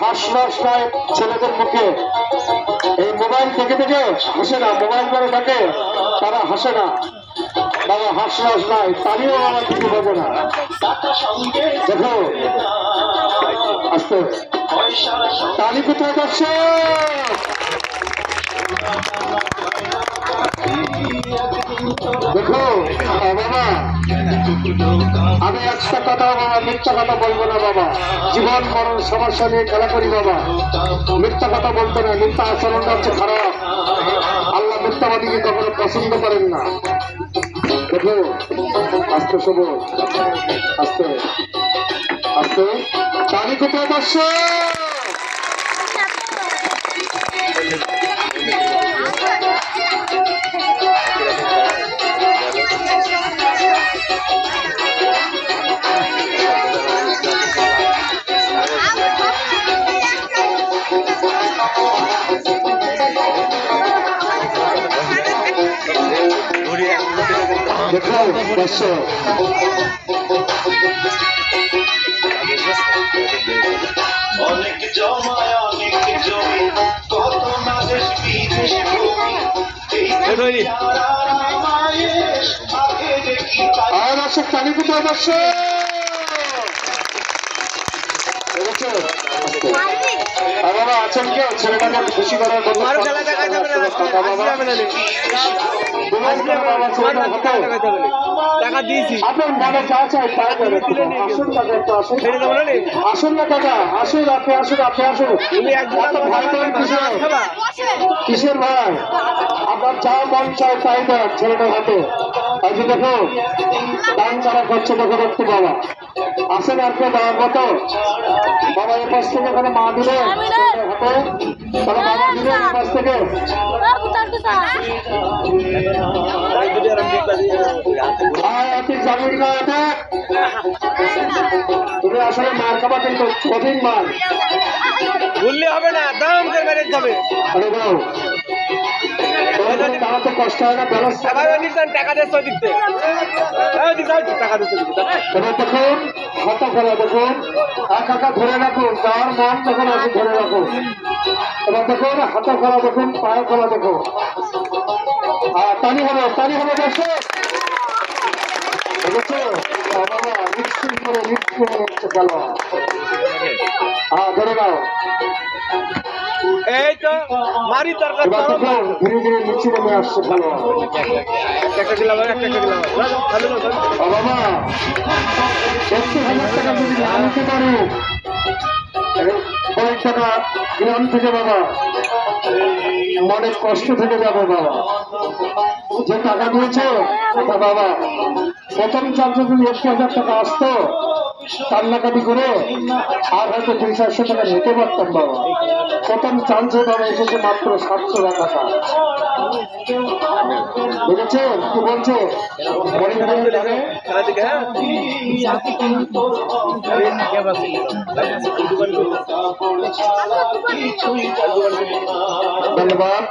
হাসরস নয় ছেলেদের মুখে। এই মোবাইল থেকে থেকে হাসে না, মোবাইল করে থাকে তারা হাসে না। বাবা, হাস নাই তারিও আমার কিছু বোঝে না। দেখো, আস্তে। তালি কোথায় যাচ্ছে? আমি একটা কথা বাবা মিথ্যা কথা বলব না, বাবা। জীবন, মরণ, সমস্যা নিয়ে খেলা করি, বাবা। মিথ্যা কথা বলতে না, মিথ্যা আচরণটা হচ্ছে খারাপ। আল্লাহ মিথ্যাবাদীকে কখনো পছন্দ করেন না। আস্তে সবুজ আস্তে। আস্তে। তালি কোথায় যাচ্ছে দেখো যাচ্ছে অনেক জমায় অনেক জমি কত না দেশ বিদেশ ভূমি। আর আছে কোথায় যাচ্ছে দেখেছ? আর বাবা আছেন কেউ ছেলেটাকে খুশি করার মতো টাকা দিয়েছি আপনার মনে যা চাই তাই দেবে আসুন না রে। আসুন না আসুন আপনি আসুন আপনি আসুন কিসের ভাই আপনার যা মন চায় তাই দেন ছেলেটার হাতে যে দেখো দান চারা করছে দেখো দেখতে বাবা আসেন আর কেউ দেওয়ার মতো বাবা এ পাশ থেকে এখানে মা ছেলেটার হাতে তাহলে বাবা দিলেন এ পাশ থেকে তুমি আসলে মার খাবা কিন্তু কঠিন মার বললে হবে না, দাম করে তোমাদের দাঁড়াতে কষ্ট হয় না ব্যালেন্স টাকা দিয়ে টাকা দিতে টাকা দিতে দেখুন হাতা ফেলা দেখুন এক হাতা ধরে রাখুন যার মন যখন আছে ধরে রাখুন এবার দেখুন হাতা ফেলা দেখুন পায়ে ফেলা দেখুন। তালি হবে তালি হবে গেল হ্যাঁ এই তো মারি দরকার ধীরে ধীরে নিচে নেমে আসছে খেলোয়াড়। একটা দিলাম একটা দিলাম বাবা। সত্তর হাজার টাকা যদি না পারো কয়েক টাকা গ্রাম থেকে বাবা। মনে কষ্ট থেকে যাবে বাবা। যে টাকা দিয়েছ বাবা, প্রথম যদি একশো হাজার টাকা আসতো। কান্নাকাটি করে আর হয়তো দুই চারশো টাকা নিতে পারতাম বাবা। প্রথম চান্সে বাবা এসেছে মাত্র সাতশো টাকা বুঝেছেন কি বলছে? হ্যাঁ? ধন্যবাদ